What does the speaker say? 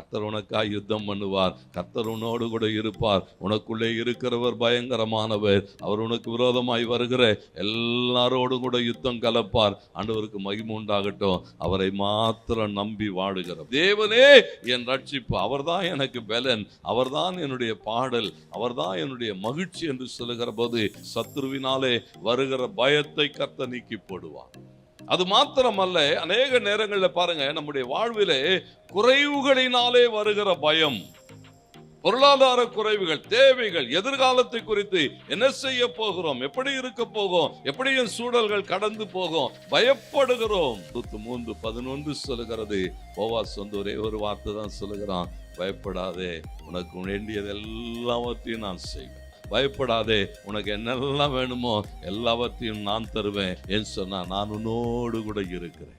கர்த்தர் உனக்காய் யுத்தம் பண்ணுவார். கர்த்தர் உன்னோடு கூட இருப்பார். உனக்குள்ளே இருக்கிறவர் பயங்கரமானவர். அவர் உனக்கு விரோதமாய் வருகிற எல்லாரோடும் கூட யுத்தம் கலப்பார். ஆண்டவருக்கு மகிமை உண்டாகட்டும். அவரை மாத்திரம் நம்பி வாழுகிற தேவனே என் ரட்சிப்பு அவர்தான் எனக்கு பலன். அவர்தான் என்னுடைய பாடல். அவர்தான் என்னுடைய மகிழ்ச்சி என்று சொல்லுகிற போது சத்ருவினாலே வருகிற பயத்தை கர்த்த நீக்கி போடுவார். அது மாத்திரமல்ல அநேக நேரங்களில் பாருங்க நம்முடைய வாழ்விலே குறைவுகளினாலே வருகிற பயம். பொருளாதார குறைவுகள் தேவைகள் எதிர்காலத்தை குறித்து என்ன செய்ய போகிறோம் எப்படி இருக்க போகும் எப்படி என் சூழல்கள் கடந்து போகும் பயப்படுகிறோம். இருபத்தி மூன்று பதினொன்று சொல்லுகிறது. போவாஸ் வந்து ஒரே ஒரு வார்த்தை தான் சொல்லுகிறான் பயப்படாதே உனக்கு வேண்டியது எல்லாவற்றையும் நான் செய்வேன். பயப்படாதே உனக்கு என்னெல்லாம் வேணுமோ எல்லாவற்றையும் நான் தருவேன் என்று சொன்னா நான் உன்னோடு கூட இருக்கிறேன்.